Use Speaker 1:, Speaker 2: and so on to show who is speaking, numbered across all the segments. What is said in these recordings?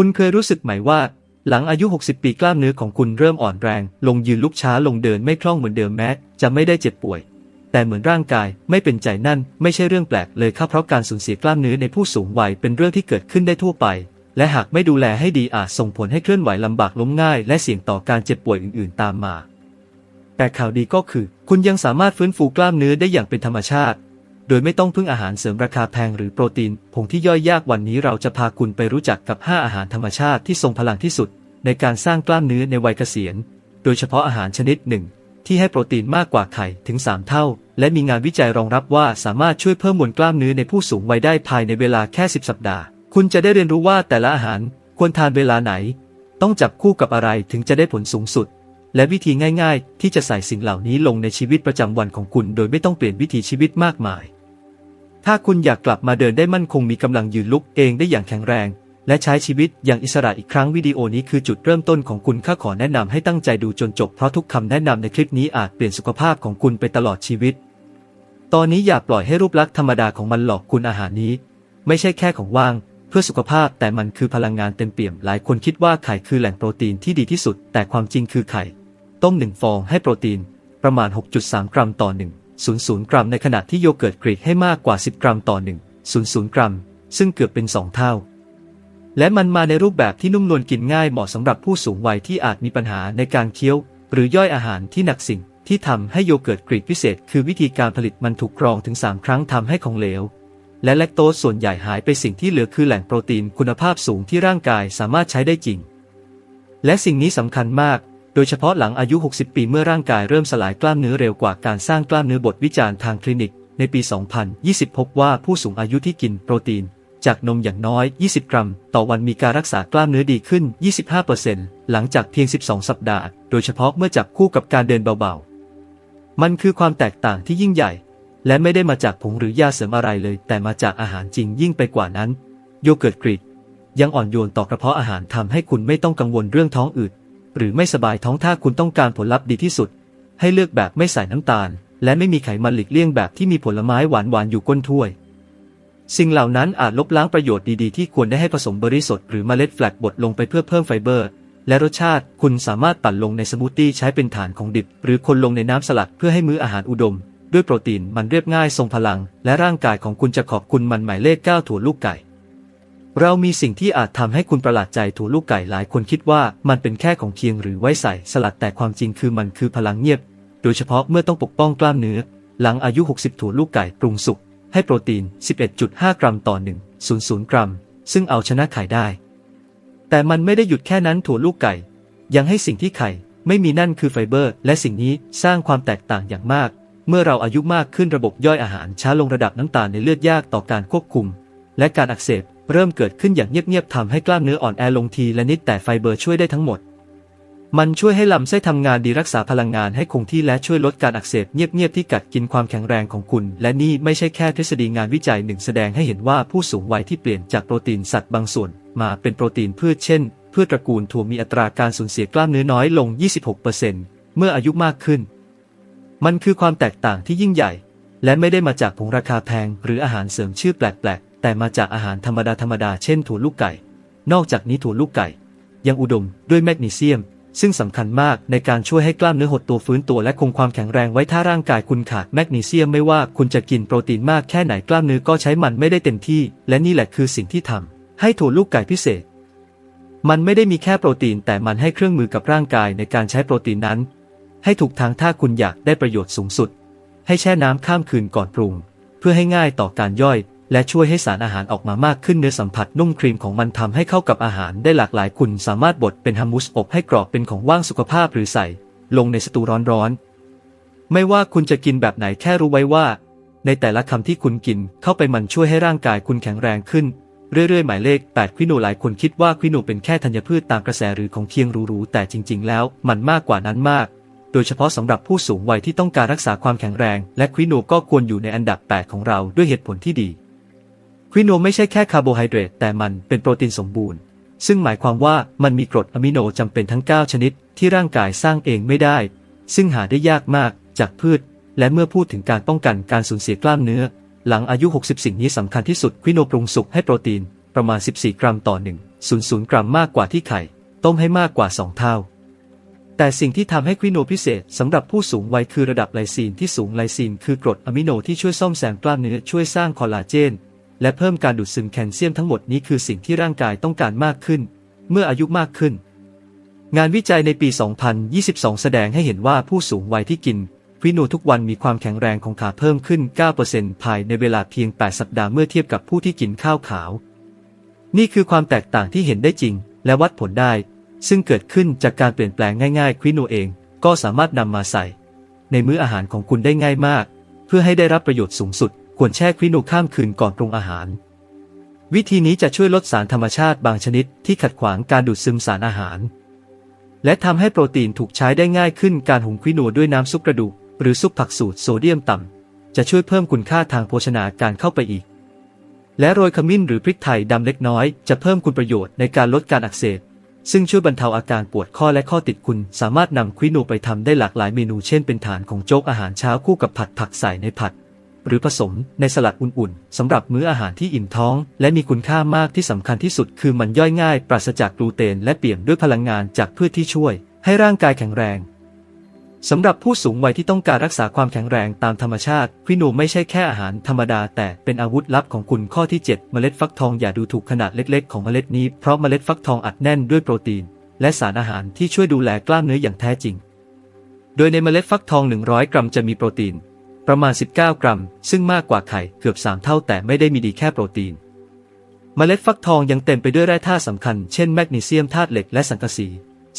Speaker 1: คุณเคยรู้สึกไหมว่า หลังอายุ 60 ปีกล้ามเนื้อของคุณเริ่มอ่อนแรง ลงยืนลุกช้าลงเดินไม่คล่องเหมือนเดิมแม้ จะไม่ได้เจ็บป่วย แต่เหมือนร่างกายไม่เป็นใจนั่น ไม่ใช่เรื่องแปลกเลยครับเพราะการสูญเสียกล้ามเนื้อในผู้สูงวัยเป็นเรื่องที่เกิดขึ้นได้ทั่วไป และหากไม่ดูแลให้ดีอาจส่งผลให้เคลื่อนไหวลำบากล้มง่าย และเสี่ยงต่อการเจ็บป่วยอื่น ๆ ตามมาแต่ข่าวดีก็คือ คุณยังสามารถฟื้นฟูกล้ามเนื้อได้อย่างเป็นธรรมชาติ โดยไม่ต้องพึ่งอาหารเสริมราคาแพงหรือโปรตีนผงที่ย่อยยากวันนี้เราจะพาคุณไปรู้จักกับ 5 อาหารธรรมชาติที่ทรงพลังที่สุด ในการสร้างกล้ามเนื้อในวัยเกษียณ โดยเฉพาะอาหารชนิดหนึ่ง ที่ให้โปรตีนมากกว่าไข่ถึง 3 เท่า และมีงานวิจัยรองรับว่าสามารถช่วยเพิ่มมวลกล้ามเนื้อในผู้สูงวัยได้ภายในเวลาแค่ 10 สัปดาห์ คุณจะได้เรียนรู้ว่าแต่ละอาหารควรทานเวลาไหน ต้องจับคู่กับอะไรถึงจะได้ผลสูงสุดและวิธีง่าย ๆ ที่จะใส่สิ่งเหล่านี้ลงในชีวิตประจำวันของคุณ โดยไม่ต้องเปลี่ยนวิถีชีวิตมากมาย ถ้าคุณอยากกลับมาเดินได้มั่นคงมีกำลังยืนลุกเองได้อย่างแข็งแรง และใช้ชีวิตอย่างอิสระอีกครั้งวิดีโอนี้คือจุดเริ่มต้นของคุณข้าขอแนะนำให้ตั้งใจดูจนจบเพราะทุกคำแนะนำในคลิปนี้อาจเปลี่ยนสุขภาพของคุณไปตลอดชีวิต ตอนนี้อย่าปล่อยให้รูปลักษณ์ธรรมดาของมันหลอกคุณอาหารนี้ ไม่ใช่แค่ของว่าง เพื่อสุขภาพแต่มันคือพลังงานเต็มเปี่ยม หลายคนคิดว่าไข่คือแหล่งโปรตีนที่ดีที่สุด แต่ความจริงคือไข่ ต้มหนึ่งฟองให้โปรตีน ประมาณ 6.3 กรัมต่อ1 00 กรัม ในขณะที่โยเกิร์ตกรีกให้มากกว่า 10 กรัมต่อ 1 00 กรัม ซึ่งเกือบเป็น 2 เท่า และมันมาในรูปแบบที่นุ่มนวลกินง่ายเหมาะสำหรับผู้สูงวัยที่อาจมีปัญหาในการเคี้ยว หรือย่อยอาหารที่หนักสิ่งที่ทำให้โยเกิร์ตกรีกพิเศษ คือวิธีการผลิตมันถูกกรองถึง 3 ครั้งทำให้ของเหลว และแลคโตสส่วนใหญ่หายไปสิ่งที่เหลือคือแหล่งโปรตีนคุณภาพสูงที่ร่างกายสามารถใช้ได้จริง และสิ่งนี้สำคัญมาก ดยเฉพาะหลังอายุ 60 ปีเมื่อร่างกายเริ่มสลายกล้ามเนื้อเร็วกว่าการสร้างกล้ามเนื้อบทวิจารณ์ทางคลินิก ในปี 2020 พบว่าผู้สูงอายุที่กินโปรตีน จากนมอย่างน้อย 20 กรัม ต่อวันมีการรักษากล้ามเนื้อดีขึ้น 25%หลังจากเพียง 12 สัปดาห์ โดยเฉพาะเมื่อจับคู่กับการเดินเบาๆ มันคือความแตกต่างที่ยิ่งใหญ่ และไม่ได้มาจากผงหรือยาเสริมอะไรเลย แต่มาจากอาหารจริงยิ่งไปกว่านั้น โยเกิร์ตกรีกยังอ่อนโยนต่อกระเพาะอาหารทำให้คุณไม่ต้องกังวลเรื่องท้องอืด หรือไม่สบายท้องถ้าคุณต้องการผลลัพธ์ดีที่สุด ให้เลือกแบบไม่ใส่น้ำตาล และไม่มีไขมันหลีกเลี่ยงแบบที่มีผลไม้หวานๆอยู่ก้นถ้วย สิ่งเหล่านั้นอาจลบล้างประโยชน์ดีๆที่ควรได้ให้ผสมเบอร์รี่สดหรือเมล็ดแฟลกบดลงไปเพื่อเพิ่มไฟเบอร์ และรสชาติคุณสามารถปั่นลงในสมูทตี้ใช้เป็นฐานของดิบ หรือคนลงในน้ำสลัดเพื่อให้มื้ออาหารอุดม ด้วยโปรตีนมันเรียบง่ายทรงพลัง และร่างกายของคุณจะขอบคุณมันหมายเลข9ถั่วลูกไก่ เรามีสิ่งที่อาจทำให้คุณประหลาดใจถั่วลูกไก่หลายคนคิดว่ามันเป็นแค่ของเคียงหรือไว้ใส่สลัดแต่ความจริงคือมันคือพลังเงียบ โดยเฉพาะเมื่อต้องปกป้องกล้ามเนื้อ หลังอายุ 60ถั่วลูกไก่ปรุงสุกให้โปรตีน 11.5 กรัมต่อ 1 00 กรัม ซึ่งเอาชนะไข่ได้ แต่มันไม่ได้หยุดแค่นั้นถั่วลูกไก่ ยังให้สิ่งที่ไข่ไม่มีนั่นคือไฟเบอร์ และสิ่งนี้สร้างความแตกต่างอย่างมาก เมื่อเราอายุมากขึ้นระบบย่อยอาหารช้าลงระดับน้ำตาลในเลือดยากต่อการควบคุม และการอักเสบ เริ่มเกิดขึ้นอย่างเงียบๆทำให้กล้ามเนื้ออ่อนแอลงทีละนิดแต่ไฟเบอร์ช่วยได้ทั้งหมด มันช่วยให้ลำไส้ทำงานดีรักษาพลังงานให้คงที่และช่วยลดการอักเสบเงียบๆที่กัดกินความแข็งแรงของคุณ และนี่ไม่ใช่แค่ทฤษฎีงานวิจัยหนึ่งแสดงให้เห็นว่าผู้สูงวัยที่เปลี่ยนจากโปรตีนสัตว์บางส่วน มาเป็นโปรตีนพืชเช่นพืชตระกูลถั่วมีอัตราการสูญเสียกล้ามเนื้อน้อยลง 26%เมื่ออายุมากขึ้น มันคือความแตกต่างที่ยิ่งใหญ่ และไม่ได้มาจากผงราคาแพงหรืออาหารเสริมชื่อแปลกๆ แต่มาจากอาหารธรรมดาธรรมดาเช่นถั่วลูกไก่ นอกจากนี้ถั่วลูกไก่ ยังอุดมด้วยแมกนีเซียม ซึ่งสำคัญมากในการช่วยให้กล้ามเนื้อหดตัวฟื้นตัวและคงความแข็งแรงไว้ถ้าร่างกายคุณขาดแมกนีเซียมไม่ว่าคุณจะกินโปรตีนมากแค่ไหนกล้ามเนื้อก็ใช้มันไม่ได้เต็มที่ และนี่แหละคือสิ่งที่ทำให้ถั่วลูกไก่พิเศษ มันไม่ได้มีแค่โปรตีน แต่มันให้เครื่องมือกับร่างกายในการใช้โปรตีนนั้น ให้ถูกทางถ้าคุณอยากได้ประโยชน์สูงสุด ให้แช่น้ำข้ามคืนก่อนปรุง เพื่อให้ง่ายต่อการย่อย และช่วยให้สารอาหารออกมามากขึ้นเนื้อสัมผัสนุ่มครีมของมันทำให้เข้ากับอาหารได้หลากหลายคุณสามารถบดเป็นฮัมมุสอบให้กรอบเป็นของว่างสุขภาพหรือใส่ ลงในสตูร้อนๆไม่ว่าคุณจะกินแบบไหนแค่รู้ไว้ว่า ในแต่ละคำที่คุณกินเข้าไปมันช่วยให้ร่างกายคุณแข็งแรงขึ้นเรื่อยๆ หมายเลข 8 ควิโนหลายคนคิดว่าควิโนเป็นแค่ธัญพืชตามกระแสหรือของเคียงหรูๆแต่จริง ๆ แล้วมันมากกว่านั้นมาก โดยเฉพาะสำหรับผู้สูงวัยที่ต้องการรักษาความแข็งแรง และควิโนก็ควรอยู่ในอันดับ 8 ของเราด้วยเหตุผลที่ดี ควิโนไม่ใช่แค่คาร์โบไฮเดรตแต่มันเป็นโปรตีนสมบูรณ์ ซึ่งหมายความว่ามันมีกรดอะมิโนจำเป็นทั้ง 9 ชนิดที่ร่างกายสร้างเองไม่ได้ ซึ่งหาได้ยากมากจากพืช และเมื่อพูดถึงการป้องกันการสูญเสียกล้ามเนื้อ หลังอายุ 60 สิ่งนี้สำคัญที่สุดควิโนปรุงสุกให้โปรตีนประมาณ 14 กรัมต่อ0.00 กรัมมากกว่าที่ไข่ ต้มให้มากกว่า 2 เท่า แต่สิ่งที่ทำให้ควิโนพิเศษสำหรับผู้สูงวัยคือระดับไลซีนที่สูงไลซีนคือกรดอะมิโนที่ช่วยซ่อมแซมกล้ามเนื้อช่วยสร้างคอลลาเจน และเพิ่มการดูดซึมแคลเซียมทั้งหมดนี้คือสิ่งที่ร่างกายต้องการมากขึ้น เมื่ออายุมากขึ้น งานวิจัยในปี 2022 แสดงให้เห็นว่าผู้สูงวัยที่กินควิโนทุกวันมีความแข็งแรงของขาเพิ่มขึ้น 9%ภายในเวลาเพียง 8 สัปดาห์เมื่อเทียบกับผู้ที่กินข้าวขาว นี่คือความแตกต่างที่เห็นได้จริง และวัดผลได้ ซึ่งเกิดขึ้นจากการเปลี่ยนแปลงง่ายๆควิโนเองก็สามารถนำมาใส่ ในมื้ออาหารของคุณได้ง่ายมาก เพื่อให้ได้รับประโยชน์สูงสุด ควรแช่ควิโนข้ามคืนก่อนปรุงอาหาร วิธีนี้จะช่วยลดสารธรรมชาติบางชนิดที่ขัดขวางการดูดซึมสารอาหาร และทำให้โปรตีนถูกใช้ได้ง่ายขึ้นการหุงควิโนด้วยน้ำซุปกระดูก หรือซุปผักสูตรโซเดียมต่ำจะช่วยเพิ่มคุณค่าทางโภชนาการเข้าไปอีก และโรยขมิ้นหรือพริกไทยดำเล็กน้อยจะเพิ่มคุณประโยชน์ในการลดการอักเสบซึ่งช่วยบรรเทาอาการปวดข้อและข้อติดคุณ สามารถนำควิโนไปทำได้หลากหลายเมนูเช่นเป็นฐานของโจ๊กอาหารเช้าคู่กับผัดผักใส่ในผัด หรือผสมในสลัดอุ่นๆสำหรับมื้ออาหารที่อิ่มท้อง และมีคุณค่ามากที่สำคัญที่สุดคือมันย่อยง่าย ปราศจากกลูเตน และเปี่ยมด้วยพลังงานจากพืชที่ช่วย ให้ร่างกายแข็งแรงสำหรับผู้สูงวัยที่ต้องการรักษาความแข็งแรงตามธรรมชาติควิโนไม่ใช่แค่อาหารธรรมดา แต่เป็นอาวุธลับของคุณข้อที่ 7 เมล็ดฟักทองอย่าดูถูกขนาดเล็กๆ ของเมล็ดนี้เพราะเมล็ดฟักทองอัดแน่นด้วยโปรตีน และสารอาหารที่ช่วยดูแลกล้ามเนื้ออย่างแท้จริง โดยในเมล็ดฟักทอง 100 กรัมจะมีโปรตีน ประมาณ 19 กรัม ซึ่งมากกว่าไข่เกือบ 3 เท่าแต่ไม่ได้มีดีแค่โปรตีน เมล็ดฟักทองยังเต็มไปด้วยแร่ธาตุสำคัญ เช่นแมกนีเซียมธาตุเหล็กและสังกะสี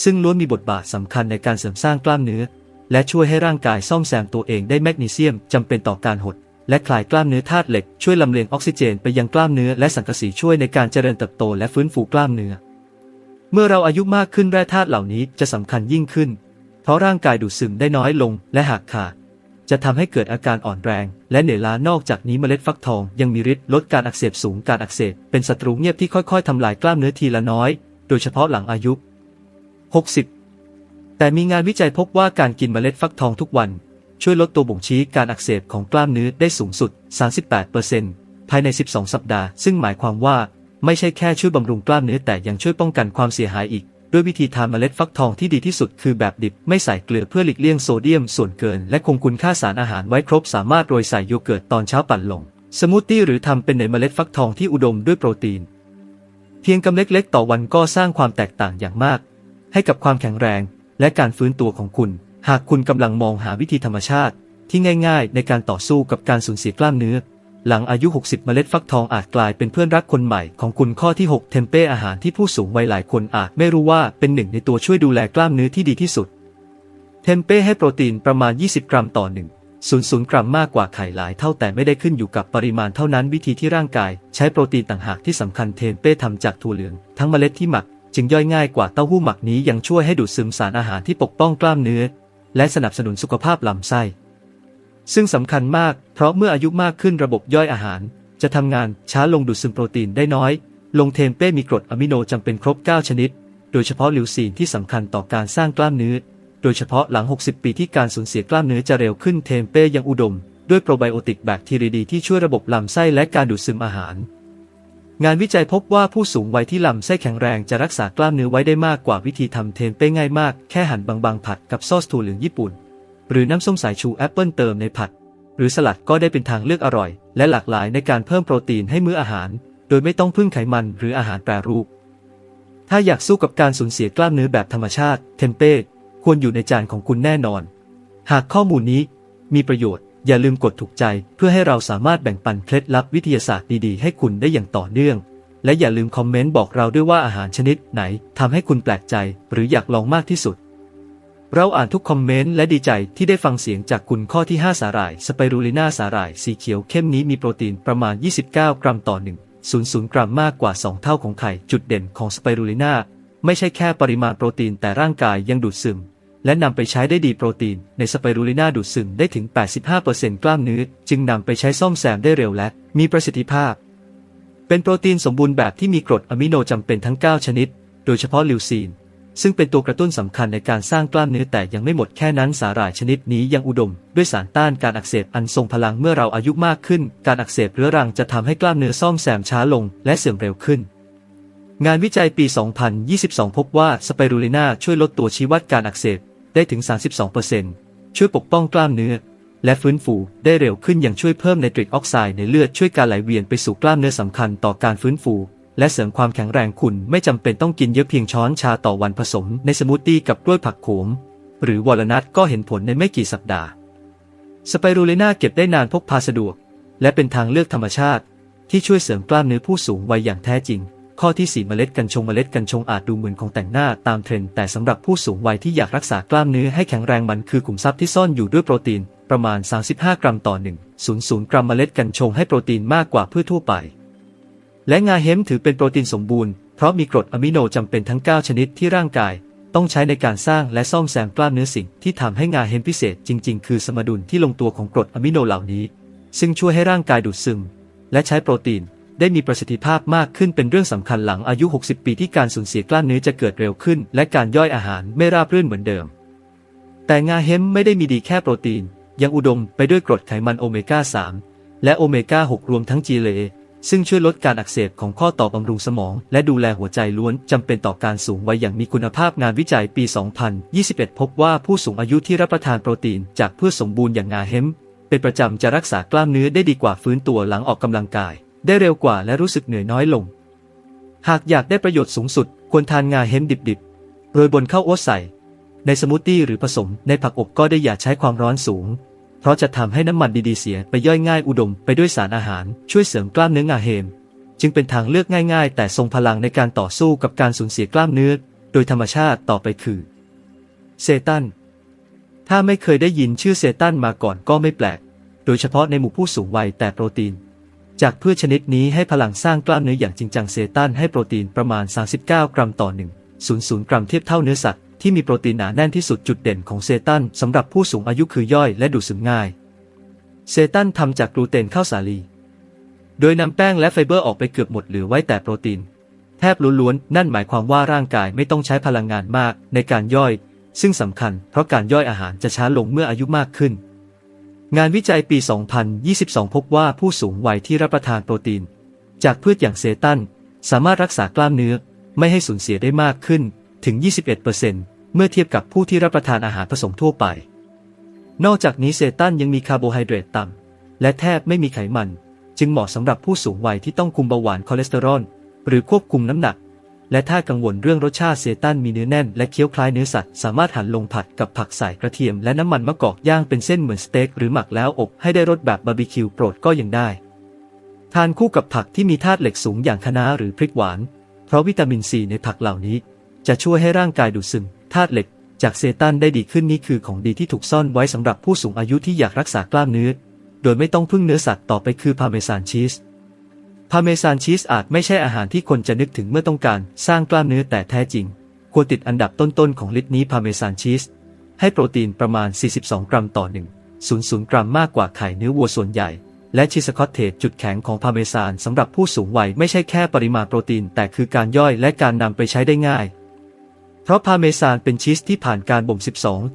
Speaker 1: ซึ่งล้วนมีบทบาทสำคัญในการเสริมสร้างกล้ามเนื้อ และช่วยให้ร่างกายซ่อมแซมตัวเองได้แมกนีเซียมจำเป็นต่อการหด และคลายกล้ามเนื้อธาตุเหล็กช่วยลำเลียงออกซิเจนไปยังกล้ามเนื้อและสังกะสีช่วยในการเจริญเติบโตและฟื้นฟูกล้ามเนื้อ เมื่อเราอายุมากขึ้นแร่ธาตุเหล่านี้จะสำคัญยิ่งขึ้น เพราะร่างกายดูดซึมได้น้อยลง และหากขาด จะทำให้เกิดอาการอ่อนแรง และเหนื่อยล้านอกจากนี้เมล็ดฟักทองยังมีฤทธิ์ลดการอักเสบสูงการอักเสบเป็นศัตรูเงียบที่ค่อยๆทำลายกล้ามเนื้อทีละน้อย โดยเฉพาะหลังอายุ 60 แต่มีงานวิจัยพบว่าการกินเมล็ดฟักทองทุกวัน ช่วยลดตัวบ่งชี้การอักเสบของกล้ามเนื้อได้สูงสุด 38%ภายใน 12 สัปดาห์ ซึ่งหมายความว่าไม่ใช่แค่ช่วยบำรุงกล้ามเนื้อแต่ยังช่วยป้องกันความเสียหายอีก ด้วยวิธีทานเมล็ดฟักทองที่ดีที่สุดคือแบบดิบไม่ใส่เกลือเพื่อหลีกเลี่ยงโซเดียมส่วนเกิน และคงคุณค่าสารอาหารไว้ครบสามารถโรยใส่โยเกิร์ตตอนเช้าปั่นลง สมูทตี้หรือทำเป็นเนยเมล็ดฟักทองที่อุดมด้วยโปรตีน เพียงกำเล็กๆ ต่อวันก็สร้างความแตกต่างอย่างมาก ให้กับความแข็งแรง และการฟื้นตัวของคุณ หากคุณกำลังมองหาวิธีธรรมชาติ ที่ง่าย ๆ ในการต่อสู้กับการสูญเสียกล้ามเนื้อ หลังอายุ 60 เมล็ดฟักทองอาจกลายเป็นเพื่อนรักคนใหม่ของคุณข้อที่ 6 เทมเป้อาหารที่ผู้สูงวัยหลายคนอาจไม่รู้ว่าเป็นหนึ่งในตัวช่วยดูแลกล้ามเนื้อที่ดีที่สุด เทมเป้ให้โปรตีนประมาณ 20 กรัมต่อหนึ่ง00 กรัมมากกว่าไข่หลายเท่าแต่ไม่ได้ขึ้นอยู่กับปริมาณเท่านั้นวิธีที่ร่างกาย ใช้โปรตีนต่างหากที่สำคัญเทมเป้ทำจากถั่วเหลือง ทั้งเมล็ดที่หมัก จึงย่อยง่ายกว่าเต้าหู้หมักนี้ยังช่วยให้ดูดซึมสารอาหารที่ปกป้องกล้ามเนื้อ และสนับสนุนสุขภาพลำไส้ ซึ่งสำคัญมากเพราะเมื่ออายุมากขึ้นระบบย่อยอาหาร จะทำงานช้าลงดูดซึมโปรตีนได้น้อย ลงเทมเป้มีกรดอะมิโนจำเป็นครบ 9 ชนิด โดยเฉพาะลิวซีนที่สำคัญต่อการสร้างกล้ามเนื้อ โดยเฉพาะหลัง 60 ปีที่การสูญเสียกล้ามเนื้อจะเร็วขึ้นเทมเป้ยังอุดม ด้วยโปรไบโอติกแบคทีเรียดีที่ช่วยระบบลำไส้และการดูดซึมอาหาร งานวิจัยพบว่าผู้สูงวัยที่ลำไส้แข็งแรงจะรักษากล้ามเนื้อไว้ได้มากกว่าวิธีทำเทมเป้ง่ายมากแค่หั่นบางๆผัดกับซอสถั่วเหลืองญี่ปุ่น หรือน้ำส้มสายชูแอปเปิลเติมในผัด หรือสลัดก็ได้เป็นทางเลือกอร่อย และหลากหลายในการเพิ่มโปรตีนให้มื้ออาหาร โดยไม่ต้องพึ่งไขมันหรืออาหารแปรรูป ถ้าอยากสู้กับการสูญเสียกล้ามเนื้อแบบธรรมชาติเทมเป้ควรอยู่ในจานของคุณแน่นอน หากข้อมูลนี้มีประโยชน์อย่าลืมกดถูกใจเพื่อให้เราสามารถแบ่งปันเคล็ดลับวิทยาศาสตร์ดีๆ ให้คุณได้อย่างต่อเนื่อง และอย่าลืมคอมเมนต์บอกเราด้วยว่าอาหารชนิดไหนทำให้คุณแปลกใจ หรืออยากลองมากที่สุด เราอ่านทุกคอมเมนต์และดีใจที่ได้ฟังเสียงจากคุณข้อที่ 5 สาหร่ายสไปรูลิน่าสาหร่ายสีเขียวเข้มนี้มีโปรตีนประมาณ 29 กรัมต่อ 1 00 กรัมมากกว่า 2 เท่าของไข่จุดเด่นของสไปรูลิน่าไม่ใช่แค่ปริมาณโปรตีนแต่ร่างกายยังดูดซึม และนำไปใช้ได้ดีโปรตีนในสไปรูลิน่าดูดซึมได้ถึง 85%กล้ามเนื้อจึงนำไปใช้ซ่อมแซมได้เร็วและมีประสิทธิภาพ เป็นโปรตีนสมบูรณ์แบบที่มีกรดอะมิโนจำเป็นทั้ง 9 ชนิด โดยเฉพาะลิวซีน ซึ่งเป็นตัวกระตุ้นสำคัญในการสร้างกล้ามเนื้อแต่ยังไม่หมดแค่นั้นสาหร่ายชนิดนี้ยังอุดม ด้วยสารต้านการอักเสบอันทรงพลังเมื่อเราอายุมากขึ้น การอักเสบเรื้อรังจะทำให้กล้ามเนื้อซ่อมแซมช้าลง และเสื่อมเร็วขึ้น งานวิจัยปี 2022 พบว่าสไปรูลินาช่วยลดตัวชี้วัดการอักเสบได้ถึง 32%ช่วยปกป้องกล้ามเนื้อ และฟื้นฟูได้เร็วขึ้นอย่างช่วยเพิ่มไนตริกออกไซด์ในเลือดช่วยการไหลเวียนไปสู่กล้ามเนื้อสำคัญต่อการฟื้นฟู และเสริมความแข็งแรงคุณไม่จำเป็นต้องกินเยอะเพียงช้อนชาต่อวันผสมในสมูทตี้กับกล้วยผักโขม หรือวอลนัทก็เห็นผลในไม่กี่สัปดาห์ สไปรูลินาเก็บได้นานพกพาสะดวก และเป็นทางเลือกธรรมชาติ ที่ช่วยเสริมกล้ามเนื้อผู้สูงวัยอย่างแท้จริง ข้อที่ 4 เมล็ดกัญชงเมล็ดกัญชงอาจดูเหมือนของแต่งหน้าตามเทรนด์แต่สำหรับผู้สูงวัยที่อยากรักษากล้ามเนื้อให้แข็งแรงมันคือขุมทรัพย์ที่ซ่อนอยู่ด้วยโปรตีนประมาณ 35 กรัมต่อ 1 00 กรัมเมล็ดกัญชงให้โปรตีนมากกว่าพืชทั่วไป และงาเฮมถือเป็นโปรตีนสมบูรณ์ เพราะมีกรดอะมิโนจำเป็นทั้ง 9 ชนิดที่ร่างกาย ต้องใช้ในการสร้างและซ่อมแซมกล้ามเนื้อสิ่งที่ทำให้งาเฮมพิเศษจริง ๆ คือสมดุลที่ลงตัวของกรดอะมิโนเหล่านี้ ซึ่งช่วยให้ร่างกายดูดซึม และใช้โปรตีนได้มีประสิทธิภาพมากขึ้นเป็นเรื่องสำคัญหลังอายุ 60 ปีที่การสูญเสียกล้ามเนื้อจะเกิดเร็วขึ้น และการย่อยอาหารไม่ราบรื่นเหมือนเดิม แต่งาเฮมไม่ได้มีดีแค่โปรตีน ยังอุดมไปด้วยกรดไขมันโอเมก้า 3 และโอเมก้า 6 รวมทั้งจีเล ซึ่งช่วยลดการอักเสบของข้อต่อบำรุงสมอง และดูแลหัวใจล้วนจำเป็นต่อการสูงวัยอย่างมีคุณภาพงานวิจัยปี 2021 พบว่าผู้สูงอายุที่รับประทานโปรตีนจากพืชสมบูรณ์อย่างงาเฮมเป็นประจำจะรักษากล้ามเนื้อได้ดีกว่าฟื้นตัวหลังออกกำลังกาย ได้เร็วกว่าและรู้สึกเหนื่อยน้อยลง หากอยากได้ประโยชน์สูงสุด ควรทานงาเฮมดิบๆโรยบนข้าวโอ๊ตใส่ ในสมูทตี้หรือผสมในผักอบก็ได้อย่าใช้ความร้อนสูง เพราะจะทำให้น้ำมันดีๆเสียไปย่อยง่ายอุดมไปด้วยสารอาหาร ช่วยเสริมกล้ามเนื้องาเฮม จึงเป็นทางเลือกง่ายๆ แต่ทรงพลังในการต่อสู้กับการสูญเสียกล้ามเนื้อ โดยธรรมชาติต่อไปคือเซตันถ้าไม่เคยได้ยินชื่อเซตันมาก่อนก็ไม่แปลก โดยเฉพาะในหมู่ผู้สูงวัยแต่โปรตีน จากพืชชนิดนี้ให้พลังสร้างกล้ามเนื้ออย่างจริงจังเซตันให้โปรตีนประมาณ 39 กรัมต่อ 1 00 กรัมเทียบเท่าเนื้อสัตว์ ที่มีโปรตีนหนาแน่นที่สุดจุดเด่นของเซตันสำหรับผู้สูงอายุคือย่อยและดูดซึมง่าย เซตันทำจากกลูเตนข้าวสาลี โดยนำแป้งและไฟเบอร์ออกไปเกือบหมดเหลือไว้แต่โปรตีน แทบล้วนๆ นั่นหมายความว่าร่างกายไม่ต้องใช้พลังงานมากในการย่อย ซึ่งสำคัญเพราะการย่อยอาหารจะช้าลงเมื่ออายุมากขึ้น งานวิจัยปี 2022 พบว่าผู้สูงวัยที่รับประทานโปรตีน จากพืชอย่างเซตันสามารถรักษากล้ามเนื้อไม่ให้สูญเสียได้มากขึ้น ถึง 21%เมื่อเทียบกับผู้ที่รับประทานอาหารผสมทั่วไป นอกจากนี้เซตันยังมีคาร์โบไฮเดรตต่ำและแทบไม่มีไขมัน จึงเหมาะสำหรับผู้สูงวัยที่ต้องคุมเบาหวานคอเลสเตอรอลหรือควบคุมน้ำหนัก และถ้ากังวลเรื่องรสชาติเซตันมีเนื้อแน่นและเคี้ยวคล้ายเนื้อสัตว์สามารถหั่นลงผัดกับผักใส่กระเทียมและน้ำมันมะกอกย่างเป็นเส้นเหมือนสเต็กหรือหมักแล้วอบให้ได้รสแบบบาร์บีคิวโปรดก็ยังได้ ทานคู่กับผักที่มีธาตุเหล็กสูงอย่างคะน้าหรือพริกหวาน เพราะวิตามินซีในผักเหล่านี้ จะช่วยให้ร่างกายดูดซึมธาตุเหล็ก จากเซตันได้ดีขึ้นนี่คือของดีที่ถูกซ่อนไว้สำหรับผู้สูงอายุที่อยากรักษากล้ามเนื้อ โดยไม่ต้องพึ่งเนื้อสัตว์ต่อไปคือพาเมซานชีสพาเมซานชีสอาจไม่ใช่อาหารที่คนจะนึกถึงเมื่อต้องการสร้างกล้ามเนื้อแต่แท้จริง ควรติดอันดับต้นๆของลิต์นี้พาเมซานชีสให้โปรตีนประมาณ 42 กรัมต่อ 1 00 กรัมมากกว่าไข่เนื้อวัวส่วนใหญ่ และชีสคอตเทจจุดแข็งของพาเมซานสำหรับผู้สูงวัยไม่ใช่แค่ปริมาณโปรตีน แต่คือการย่อยและการนำไปใช้ได้ง่าย เพราะพาเมซานเป็นชีสที่ผ่านการบ่ม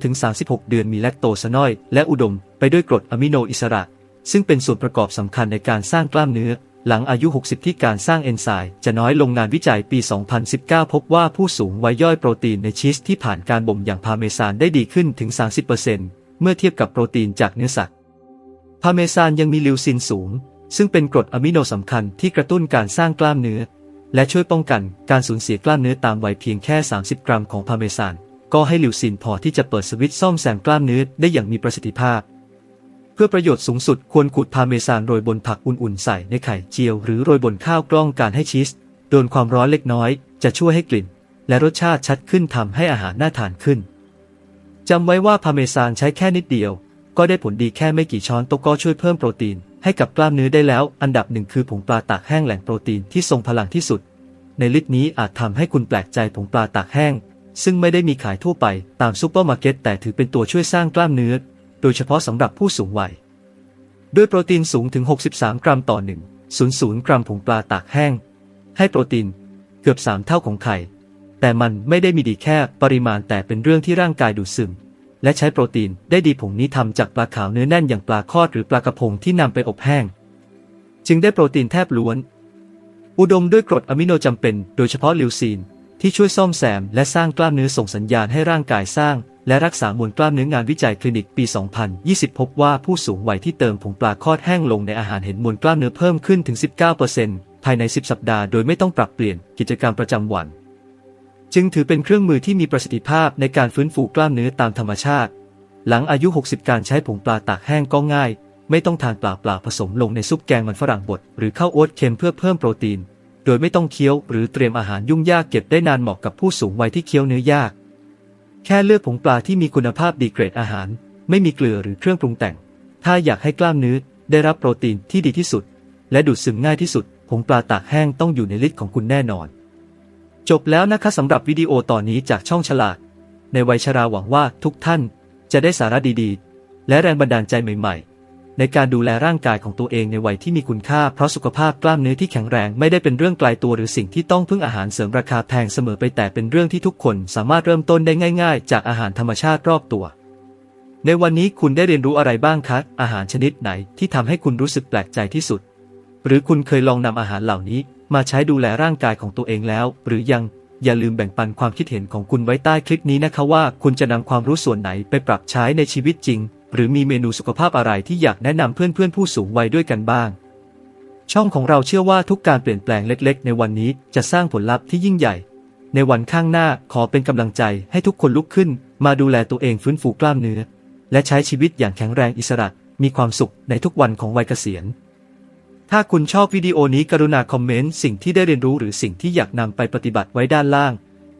Speaker 1: 12-36 เดือนมีแลคโตสน้อย และอุดมไปด้วยกรดอะมิโนอิสระ ซึ่งเป็นส่วนประกอบสำคัญในการสร้างกล้ามเนื้อ หลังอายุ 60 ที่การสร้างเอนไซม์จะน้อยลงงานวิจัยปี 2019 พบว่าผู้สูงวัยย่อยโปรตีนในชีสที่ผ่านการบ่มอย่างพาเมซานได้ดีขึ้นถึง 30%เมื่อเทียบกับโปรตีนจากเนื้อสัตว์พาเมซานยังมีลิวซินสูง ซึ่งเป็นกรดอะมิโนสำคัญที่กระตุ้นการสร้างกล้ามเนื้อ และช่วยป้องกันการสูญเสียกล้ามเนื้อตามวัยเพียงแค่ 30 กรัมของพาเมซาน ก็ให้ลิวซินพอที่จะเปิดสวิตช์ซ่อมแซมกล้ามเนื้อได้อย่างมีประสิทธิภาพ เพื่อประโยชน์สูงสุดควรขูดพาเมซานโรยบนผักอุ่นๆใส่ในไข่เจียว หรือโรยบนข้าวกล้องการให้ชีสโดนความร้อนเล็กน้อย จะช่วยให้กลิ่น และรสชาติชัดขึ้นทำให้อาหารน่าทานขึ้นจำไว้ว่าพาเมซานใช้แค่นิดเดียว ก็ได้ผลดีแค่ไม่กี่ช้อนโต๊ะก็ช่วยเพิ่มโปรตีน ให้กับกล้ามเนื้อได้แล้ว อันดับหนึ่งคือผงปลาตากแห้งแหล่งโปรตีนที่ทรงพลังที่สุด ในลิสต์นี้อาจทำให้คุณแปลกใจผงปลาตากแห้ง ซึ่งไม่ได้มีขายทั่วไปตามซูเปอร์มาร์เก็ตแต่ถือเป็นตัวช่วยสร้างกล้ามเนื้อ โดยเฉพาะสำหรับผู้สูงวัย ด้วยโปรตีนสูงถึง 63 กรัมต่อ 1 00 กรัมผงปลาตากแห้ง ให้โปรตีนเกือบ 3 เท่าของไข่แต่มันไม่ได้มีดีแค่ปริมาณแต่เป็นเรื่องที่ร่างกายดูดซึม และใช้โปรตีนได้ดีผงนี้ทำจากปลาขาวเนื้อแน่นอย่างปลาคอดหรือปลากระพงที่นำไปอบแห้ง จึงได้โปรตีนแทบล้วน อุดมด้วยกรดอะมิโนจำเป็น โดยเฉพาะลิวซีน ที่ช่วยซ่อมแซมและสร้างกล้ามเนื้อส่งสัญญาณให้ร่างกายสร้าง และรักษามวลกล้ามเนื้องานวิจัยคลินิกปี 2020 พบว่าผู้สูงวัยที่เติมผงปลาคอดแห้งลงในอาหารเห็นมวลกล้ามเนื้อเพิ่มขึ้นถึง 19%ภายใน 10 สัปดาห์โดยไม่ต้องปรับเปลี่ยนกิจกรรมประจำวัน จึงถือเป็นเครื่องมือที่มีประสิทธิภาพในการฟื้นฟูกล้ามเนื้อตามธรรมชาติ หลังอายุ 60 การใช้ผงปลาตากแห้งก็ง่าย ไม่ต้องทานปลาปลาผสมลงในซุปแกงมันฝรั่งบดหรือข้าวโอ๊ตเค็มเพื่อเพิ่มโปรตีน โดยไม่ต้องเคี้ยวหรือเตรียมอาหารยุ่งยากเก็บได้นานเหมาะกับผู้สูงวัยที่เคี้ยวเนื้อยาก แค่เลือกผงปลาที่มีคุณภาพดีเกรดอาหาร ไม่มีเกลือหรือเครื่องปรุงแต่ง ถ้าอยากให้กล้ามเนื้อได้รับโปรตีนที่ดีที่สุด และดูดซึมง่ายที่สุดผงปลาตากแห้งต้องอยู่ในลิสต์ของคุณแน่นอน จบแล้วนะคะสำหรับวิดีโอต่อนนี้จากช่องฉลาด ในวัยชราหวังว่าทุกท่านจะได้สาระดีๆ และแรงบันดาลใจใหม่ๆ ในการดูแลร่างกายของตัวเองในวัยที่มีคุณค่า เพราะสุขภาพกล้ามเนื้อที่แข็งแรงไม่ได้เป็นเรื่องไกลตัวหรือสิ่งที่ต้องพึ่งอาหารเสริมราคาแพงเสมอไปแต่เป็นเรื่องที่ทุกคนสามารถเริ่มต้นได้ง่าย ๆ จากอาหารธรรมชาติรอบตัว ในวันนี้คุณได้เรียนรู้อะไรบ้างคะอาหารชนิดไหนที่ทำให้คุณรู้สึกแปลกใจที่สุด หรือคุณเคยลองนำอาหารเหล่านี้ มาใช้ดูแลร่างกายของตัวเองแล้ว หรือยัง อย่าลืมแบ่งปันความคิดเห็นของคุณไว้ใต้คลิปนี้นะคะว่าคุณจะนำความรู้ส่วนไหนไปปรับใช้ในชีวิตจริง หรือมีเมนูสุขภาพอะไรที่อยากแนะนำเพื่อนๆผู้สูงวัยด้วยกันบ้าง ช่องของเราเชื่อว่าทุกการเปลี่ยนแปลงเล็กๆ ในวันนี้จะสร้างผลลัพธ์ที่ยิ่งใหญ่ ในวันข้างหน้าขอเป็นกำลังใจให้ทุกคนลุกขึ้น มาดูแลตัวเองฟื้นฟูกล้ามเนื้อ และใช้ชีวิตอย่างแข็งแรงอิสระ มีความสุขในทุกวันของวัยเกษียณ ถ้าคุณชอบวิดีโอนี้กรุณาคอมเมนต์สิ่งที่ได้เรียนรู้หรือสิ่งที่อยากนำไปปฏิบัติไว้ด้านล่าง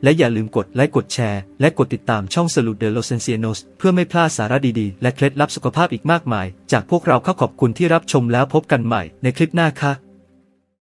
Speaker 1: และอย่าลืมกดไลค์กดแชร์ และกดติดตามช่องสลุดเดโลเซนเซียโนสเพื่อไม่พลาดสาระดีๆ และเคล็ดลับสุขภาพอีกมากมาย จากพวกเราขอขอบคุณที่รับชมแล้วพบกันใหม่ในคลิปหน้าค่ะ